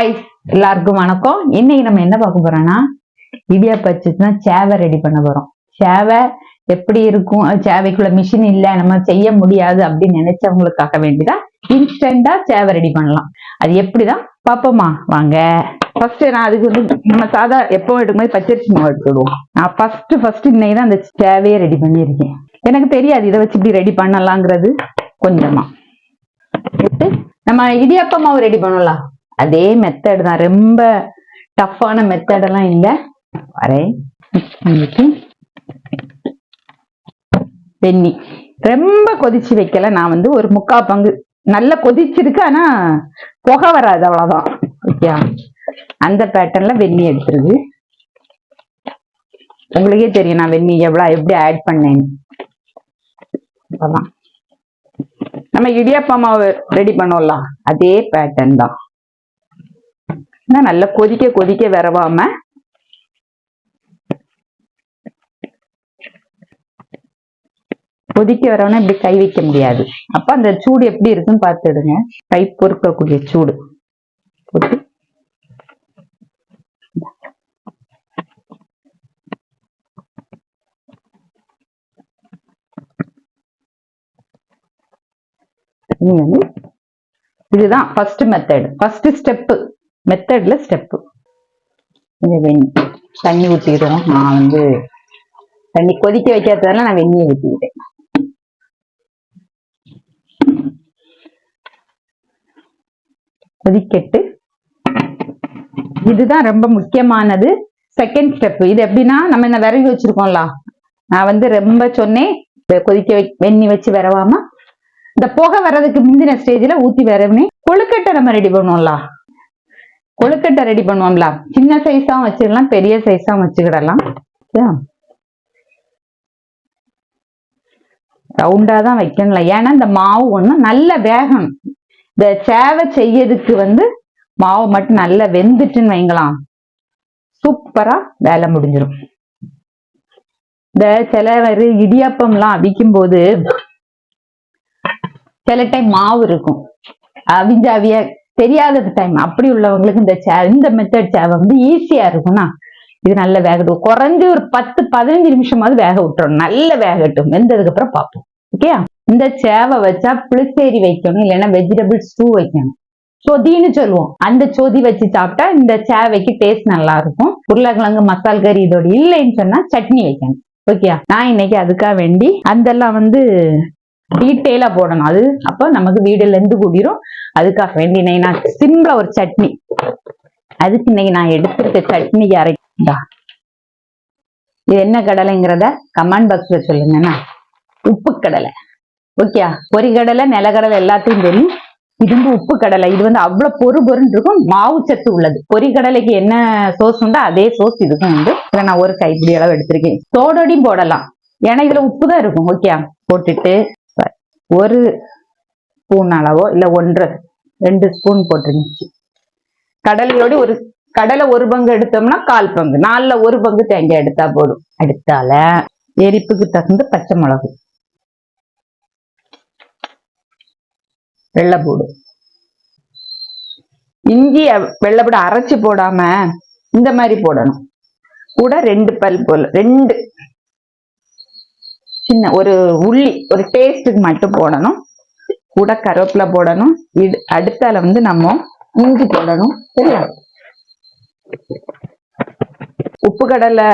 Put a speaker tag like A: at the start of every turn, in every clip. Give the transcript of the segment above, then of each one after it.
A: Hi எல்லாருக்கும் வணக்கம். இன்னைக்கு நம்ம என்ன பார்க்க போறோம்னா இடியாப்ப தான் சேவை ரெடி பண்ண போறோம். சேவை எப்படி இருக்கும்? சேவைக்குள்ள மிஷின் இல்ல நம்ம செய்ய முடியாது அப்படின்னு நினைச்சவங்களுக்காக வேண்டிதான் இன்ஸ்டன்டா சேவை ரெடி பண்ணலாம். அது எப்படிதான்? பாப்போமா வாங்க. ஃபர்ஸ்ட் நான் அதுக்கு வந்து நம்ம சாதா எப்பவும் எடுக்கும்போது பச்சரிசி மாவு எடுத்துடுவோம் நான் ஃபர்ஸ்ட் ஃபர்ஸ்ட் இன்னைக்கு தான் அந்த சேவையை ரெடி பண்ணியிருக்கேன். எனக்கு தெரியாது இதை வச்சு இப்படி ரெடி பண்ணலாங்கிறது கொஞ்சமா. நம்ம இடியாப்ப மாவு ரெடி பண்ணலாம். அதே மெத்தட் தான். ரொம்ப டஃப்பான மெத்தட் எல்லாம் இல்ல. வரேன். வெந்நி ரொம்ப கொதிச்சு வைக்கல. நான் வந்து ஒரு முக்கா பங்கு. நல்லா கொதிச்சிருக்கு ஆனா புகை வராது அவ்வளவுதான். ஓகே அந்த பேட்டர்ன்ல வெந்நி எடுத்துருது. உங்களுக்கே தெரியும் நான் வெந்நி எவ்வளவு எப்படி ஆட் பண்ணேன்னு. நம்ம இடியாப்பா மாவு ரெடி பண்ணோம்ல. அதே பேட்டர்ன் தான். இன்னும் நல்லா கொதிக்க கொதிக்க விரவாம. கொதிக்க வரவனா இப்படி கை வைக்க முடியாது. அப்ப அந்த சூடு எப்படி இருக்குன்னு பார்த்துடுங்க கை பொறுக்கக்கூடிய சூடு. போட்டு. இதுதான் ஃபர்ஸ்ட் மெத்தட் ஃபர்ஸ்ட் ஸ்டெப்பு மெத்தட்ல ஸ்டெப்பு தண்ணி ஊற்றிடுவோம் நான் வந்து தண்ணி கொதிக்க வைக்காததால நான் வெந்நியை ஊற்றிக்கிட்டேன் கொதிக்கட்டு. இதுதான் ரொம்ப முக்கியமானது. செகண்ட் ஸ்டெப் இது எப்படின்னா நம்ம இந்த விரவி வச்சிருக்கோம்ல. நான் வந்து ரொம்ப சொன்னேன் கொதிக்க வை வச்சு விரவாம. இந்த புகை வர்றதுக்கு முந்தின ஸ்டேஜ்ல ஊத்தி விரவினேன். கொழுக்கட்டை நம்ம ரெடி பண்ணுவோம்ல. கொழுக்கட்டை ரெடி பண்ணுவோம்ல. சின்ன சைஸாகவும் வச்சுக்கலாம் பெரிய சைஸாகவும் வச்சுக்கிடலாம். ரவுண்டா தான் வைக்கணும்ல. ஏன்னா இந்த மாவு ஒண்ணு நல்ல வேகணும் இந்த சேவை செய்யறதுக்கு வந்து மாவு மட்டும் நல்லா வெந்துட்டுன்னு வைங்களாம். சூப்பராக வேலை முடிஞ்சிடும் இந்த சில ஒரு இடியாப்பம்லாம் அவிக்கும் போது சில டைம் மாவு இருக்கும். அவிஞ்சாவிய தெரியாத டைம் அப்படி உள்ளவங்களுக்கு இந்த சே இந்த மெத்தட் சேவை வந்து ஈஸியா இருக்கும்னா இது நல்ல வேகட்டும் குறைஞ்சி ஒரு பத்து பதினஞ்சு நிமிஷமாவது வேக விட்டுரும் நல்ல வேகட்டும் வெந்ததுக்கு அப்புறம் பார்ப்போம். ஓகே இந்த சேவை வச்சா புளிச்சேரி வைக்கணும். இல்லைன்னா வெஜிடபிள் ஸ்டூ வைக்கணும். சொதின்னு சொல்லுவோம். அந்த சொதி வச்சு சாப்பிட்டா இந்த சேவைக்கு டேஸ்ட் நல்லா இருக்கும். உருளைக்கிழங்கு மசால் கறி இதோட இல்லைன்னு சொன்னா சட்னி வைக்கணும். ஓகே நான் இன்னைக்கு அதுக்காக வேண்டி அதெல்லாம் வந்து டீட்டெயிலாக போடணும். அது அப்போ நமக்கு வீடுல இருந்து கூடிரும். அதுக்காக வேண்டி இன்னைக்கு நான் சிம்பிளா ஒரு சட்னி. அதுக்கு இன்னைக்கு நான் எடுத்திருக்க சட்னிக்கு அரைக்கா இது என்ன கடலைங்கிறத கமெண்ட் பாக்ஸ்ல சொல்லுங்கண்ணா. உப்பு கடலை. ஓகே பொரிகடலை நிலக்கடலை எல்லாத்தையும் தெரியும் இது வந்து உப்பு கடலை. இது வந்து அவ்வளவு பொறு பொருன்னு இருக்கும். மாவு சத்து உள்ளது. பொரிகடலைக்கு என்ன சோஸ் உண்டோ அதே சோஸ் இதுக்கும் உண்டு. இதில் நான் ஒரு கைப்பிடி அளவு எடுத்திருக்கேன். தோடோடையும் போடலாம். ஏன்னா இதுல உப்பு தான் இருக்கும். ஓகே போட்டுட்டு ஒரு ஸ்பூன் அளவோ இல்லை ஒன்றரை ரெண்டு ஸ்பூன் போட்டுருந்துச்சு. கடலையோடு ஒரு கடலை ஒரு பங்கு எடுத்தோம்னா கால் பங்கு நாலுல ஒரு பங்கு தேங்காய் எடுத்தா போதும். எடுத்தால எரிப்புக்கு தகுந்த பச்சை மிளகு வெள்ளைப்பூடு இஞ்சி வெள்ளைப்பூடு அரைச்சு போடாம இந்த மாதிரி போடணும். கூட ரெண்டு பல் போல ரெண்டு சின்ன ஒரு உள்ளி ஒரு டேஸ்ட்டுக்கு மட்டும் போடணும். கூட கருவேப்பில போடணும். இது அடுத்தால வந்து நம்ம இஞ்சி போடணும். சரியா? உப்பு கடலை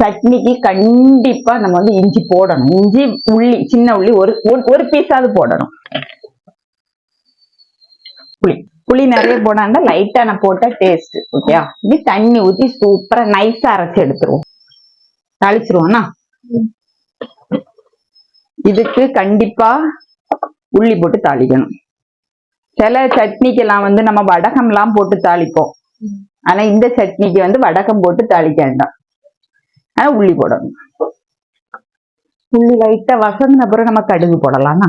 A: சட்னிக்கு கண்டிப்பா நம்ம வந்து இஞ்சி போடணும். இஞ்சி உள்ளி சின்ன உள்ளி ஒரு ஒரு பீஸாவது போடணும். புளி புளி நிறைய போடாண்டா லைட்டா நான் போட்ட டேஸ்ட் ஓகேயா இது தண்ணி ஊத்தி சூப்பரா நைஸா அரைச்சு எடுத்துருவோம். தாளிச்சிருவோம்னா இதுக்கு கண்டிப்பா உள்ளி போட்டு தாளிக்கணும். சில சட்னிக்கெல்லாம் வந்து நம்ம வடகம்லாம் போட்டு தாளிப்போம். ஆனா இந்த சட்னிக்கு வந்து வடகம் போட்டு தாளிக்க வேண்டாம். ஆனா உள்ளி போடணும். உள்ளி லைட்டா வசந்த அப்புறம் நம்ம கடுகு போடலாம்னா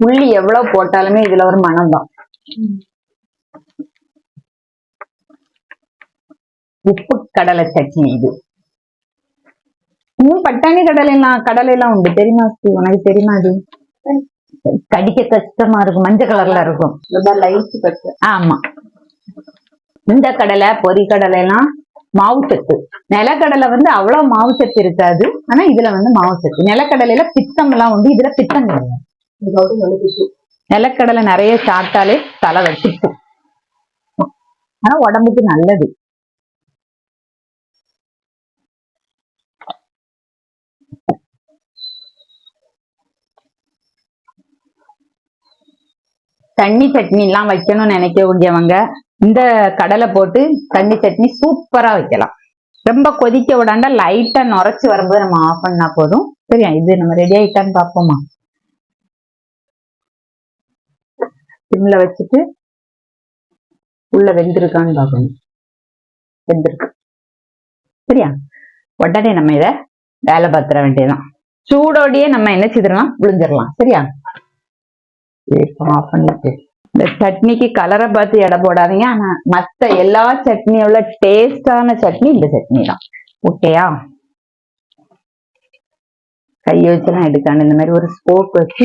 A: புள்ளி எவ்வளவு போட்டாலுமே இதுல ஒரு மனம் தான் உப்பு கடலை சட்னி இது. இன்னும் பட்டாணி கடலை எல்லாம் கடலை எல்லாம் உண்டு. தெரியுமா? உனக்கு தெரியுமா அது? கடிக்க கஷ்டமா இருக்கும். மஞ்சள் கலர்ல இருக்கும். ஆமா. இந்த கடலை பொரி கடலை எல்லாம் மாவு சத்து. நிலக்கடலை வந்து அவ்வளவு மாவு சத்து இருக்காது. ஆனா இதுல வந்து மாவு சத்து. நிலக்கடலையில பித்தம் எல்லாம் உண்டு. இதுல பித்தம் கிடையாது. நிலக்கடலை நிறைய சாப்பிட்டாலே தலை வச்சுக்கும். ஆனா உடம்புக்கு நல்லது. தண்ணி சட்னி எல்லாம் வைக்கணும்னு நினைக்கக்கூடியவங்க இந்த கடலை போட்டு தண்ணி சட்னி சூப்பரா வைக்கலாம். ரொம்ப கொதிக்க விடாண்டா லைட்டா நுரைச்சு வரும்போது நம்ம ஆஃப் பண்ணா போதும். சரியா? இது நம்ம ரெடி ஆயிட்டான்னு பார்ப்போமா? சிம்ல வச்சுட்டு உள்ள வெந்திருக்கான்னு பார்க்கணும். வெந்திருக்கு. சரியா? உடனே நம்ம இத வேலை பார்த்துற வேண்டியதுதான். சூடோடையே நம்ம என்ன செய்திடலாம்? புழிஞ்சிடலாம் சரியா? இந்த சட்னிக்கு கலரை பார்த்து எடை போடாதீங்க. ஆனா மத்த எல்லா சட்னியோட டேஸ்டான சட்னி இந்த சட்னி தான் ஓகேயா? கையை வச்சுலாம் எடுக்காண்டு இந்த மாதிரி ஒரு ஸ்போக் வச்சு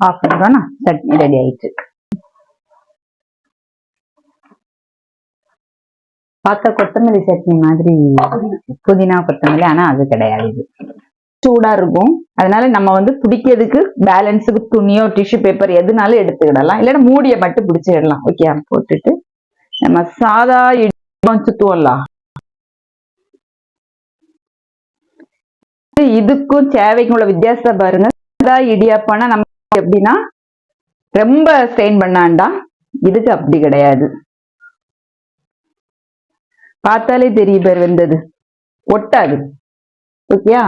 A: ஆஃப் பண்ணிட்டோம்னா சட்னி ரெடி ஆயிட்டு. பார்க்க கொத்தமல்லி சட்னி மாதிரி புதினா கொத்தமல்லி ஆனா அது கிடையாது இது. சூடா இருக்கும். அதனால நம்ம வந்து பிடிக்கிறதுக்கு பேலன்ஸுக்கு துணியோ டிஷ்யூ பேப்பர் எதுனாலும் எடுத்துக்கிடலாம். இல்லைன்னா மூடியை மட்டும் பிடிச்சிடலாம் ஓகே போட்டுட்டு நம்ம சாதா இடம் சுத்துவோம்ல இதுக்கும் சேவைக்கும் உள்ள வித்தியாசத்தை பாருங்க. சாதா இடியாப்பம்னா நம்ம எப்படின்னா ரொம்ப ஸ்ட்ரெயின் பண்ணாண்டா இதுக்கு அப்படி கிடையாது. பார்த்தாலே தெரிய பேர் வந்தது. ஒட்டாது. ஓகேயா?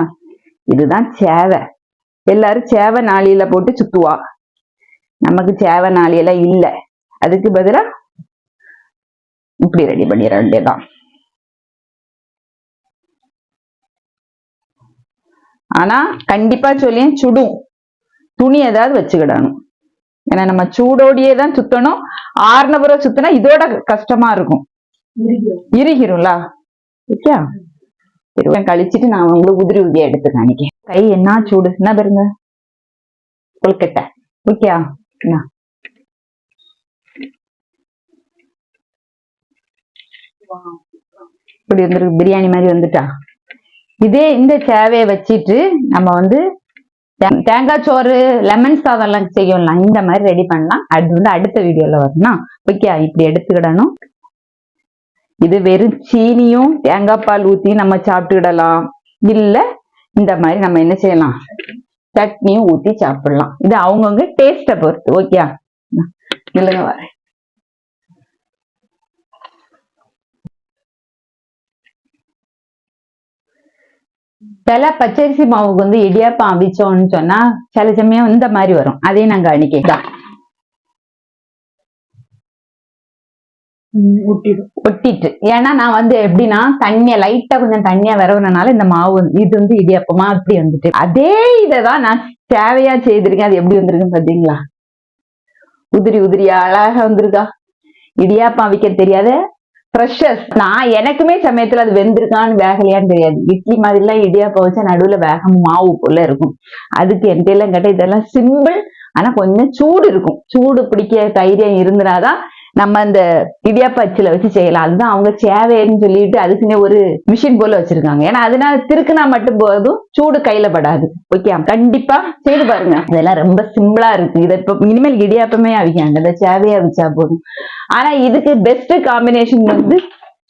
A: இதுதான் சேவை. எல்லாரும் சேவை நாளியில போட்டு சுத்துவா. நமக்கு சேவை நாளியெல்லாம் இல்ல. அதுக்கு பதிலா இப்படி ரெடி பண்ணிட வேண்டியதான் ஆனா கண்டிப்பா சொல்லியேன் சுடும். துணி ஏதாவது வச்சுக்கிடணும். ஏன்னா நம்ம சூடோடியே தான் சுத்தணும். ஆறுனபுரம் சுத்தினா இதோட கஷ்டமா இருக்கும். இறுகிரும்ல ஓகே? திருவன் கழிச்சிட்டு நான் உங்களுக்கு உதிரி உதிரியா எடுத்து காணிக்கேன் கை என்ன சூடு? என்ன பாருங்க? கொழுக்கட்டை. ஓகே? இப்படி வந்துருக்கு. பிரியாணி மாதிரி வந்துட்டா. இதே இந்த சேவையை வச்சுட்டு நம்ம வந்து தேங்காய் சோறு லெமன் சாதம் எல்லாம் செய்யலாம். இந்த மாதிரி ரெடி பண்ணலாம். அது வந்து அடுத்த வீடியோல வரணும். ஓகே இப்படி எடுத்துக்கிடணும். இது வெறும் சீனியும் தேங்காய் பால் ஊத்தி நம்ம சாப்பிட்டுக்கிடலாம். இல்ல இந்த மாதிரி நம்ம என்ன செய்யலாம்? சட்னியும் ஊத்தி சாப்பிடலாம். இது அவங்கவுங்க டேஸ்ட பொறுத்து. ஓகே இல்லைங்க வரேன். சில பச்சரிசி மாவுக்கு வந்து இடியாப்பம் அவிச்சோம்னு சொன்னா சில சமயம் இந்த மாதிரி வரும். அதையும் நாங்க அன்னைக்கு
B: ஊட்டிடும்
A: ஒட்டிட்டு. ஏன்னா நான் வந்து எப்படின்னா தண்ணிய லைட்டா கொஞ்சம் தண்ணியா விரவுனனால இந்த மாவு வந்து- இது வந்து இடியாப்பமா அப்படி வந்துட்டு. அதே இதைதான் நான் தேவையா செய்திருக்கேன். அது எப்படி வந்திருக்குன்னு பாத்தீங்களா உதிரி உதிரியா அழகா வந்திருக்கா? இடியாப்பம் அவிக்க தெரியாத ஃப்ரெஷஸ் நான் எனக்குமே சமயத்துல அது வெந்திருக்கான்னு வேகலையான்னு தெரியாது. இட்லி மாதிரிலாம் இடியா வச்சா நடுவுல வேகம் மாவு போல இருக்கும். அதுக்கு என்கிட்ட எல்லாம் கேட்டா இதெல்லாம் சிம்பிள் ஆனா கொஞ்சம் சூடு இருக்கும். சூடு பிடிக்க தைரியம் இருந்துனாதான் நம்ம அந்த இடியாப்ப அச்சுல வச்சு செய்யலாம். அதுதான் அவங்க சேவைன்னு சொல்லிட்டு அதுக்குன்னே ஒரு மிஷின் போல வச்சிருக்காங்க. ஏன்னா அதனால திருக்குனா மட்டும் போதும் சூடு கையில படாது. ஓகே கண்டிப்பா செய்து பாருங்க. இதெல்லாம் ரொம்ப சிம்பிளா இருக்கு. இதை இப்ப இனிமேல் இடியாப்பமே அவிக்காங்க. இந்த சேவையை அவிச்சா போதும். ஆனா இதுக்கு பெஸ்ட் காம்பினேஷன் வந்து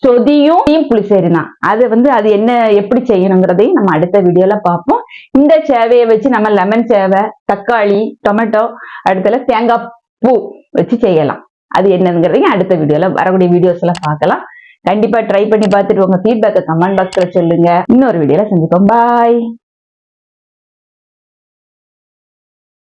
A: சொதியும் டீம் புளிசேரி தான் அது வந்து அது என்ன எப்படி செய்யணுங்கிறதையும் நம்ம அடுத்த வீடியோல பார்ப்போம். இந்த சேவையை வச்சு நம்ம லெமன் சேவை தக்காளி டொமேட்டோ அடுத்தல தேங்காய் பூ வச்சு செய்யலாம். அது என்னங்கிறதையும் அடுத்த வீடியோல வரக்கூடிய வீடியோஸ் எல்லாம் பார்க்கலாம். கண்டிப்பா ட்ரை பண்ணி பார்த்துட்டு உங்க ஃபீட்பேக்கை கமெண்ட் பாக்ஸ்ல சொல்லுங்க. இன்னொரு வீடியோல சந்திப்போம். பாய்